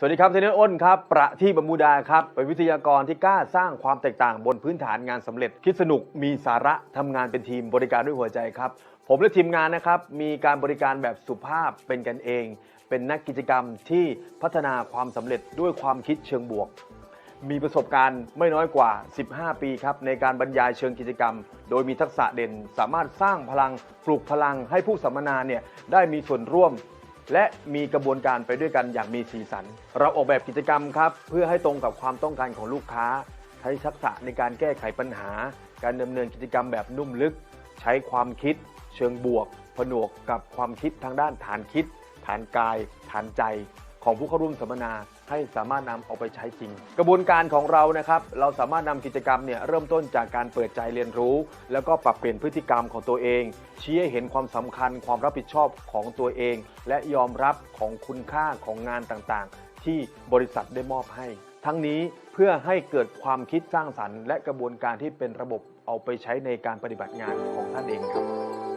สวัสดีครับเทนเนอร์อ้นครับ ประที่บมูดาครับ เป็นวิทยากรที่กล้าสร้างความแตกต่างบนพื้นฐานงานสำเร็จ คิดสนุกมีสาระทำงานเป็นทีมบริการด้วยหัวใจครับ ผมและทีมงานนะครับ มีการบริการแบบสุภาพเป็นกันเอง เป็นนักกิจกรรมที่พัฒนาความสำเร็จด้วยความคิดเชิงบวก มีประสบการณ์ไม่น้อยกว่า 15 ปีครับ ในการบรรยายเชิงกิจกรรม โดยมีทักษะเด่น สามารถสร้างพลังปลุกพลังให้ผู้สัมมนาเนี่ยได้มีส่วนร่วม และมีกระบวนการไปด้วยกันอย่างมีสีสัน เราออกแบบกิจกรรมครับ เพื่อให้ตรงกับความต้องการของลูกค้า ใช้ทักษะในการแก้ไขปัญหา การดำเนินกิจกรรมแบบนุ่มลึก ใช้ความคิด เชิงบวก ผนวกกับความคิดทางด้านฐานคิด ฐานกาย ฐานใจ ของผู้เข้าร่วมสัมมนาให้สามารถนำเอาไปใช้จริง กระบวนการของเรานะครับเราสามารถนำกิจกรรมเนี่ยเริ่มต้นจากการเปิดใจเรียนรู้ แล้วก็ปรับเปลี่ยนพฤติกรรมของตัวเอง ชี้ให้เห็นความสำคัญความรับผิดชอบของตัวเอง และยอมรับของคุณค่าของงานต่างๆ ที่บริษัทได้มอบให้ ทั้งนี้เพื่อให้เกิดความคิดสร้างสรรค์ และกระบวนการที่เป็นระบบเอาไปใช้ในการปฏิบัติงานของท่านเองครับ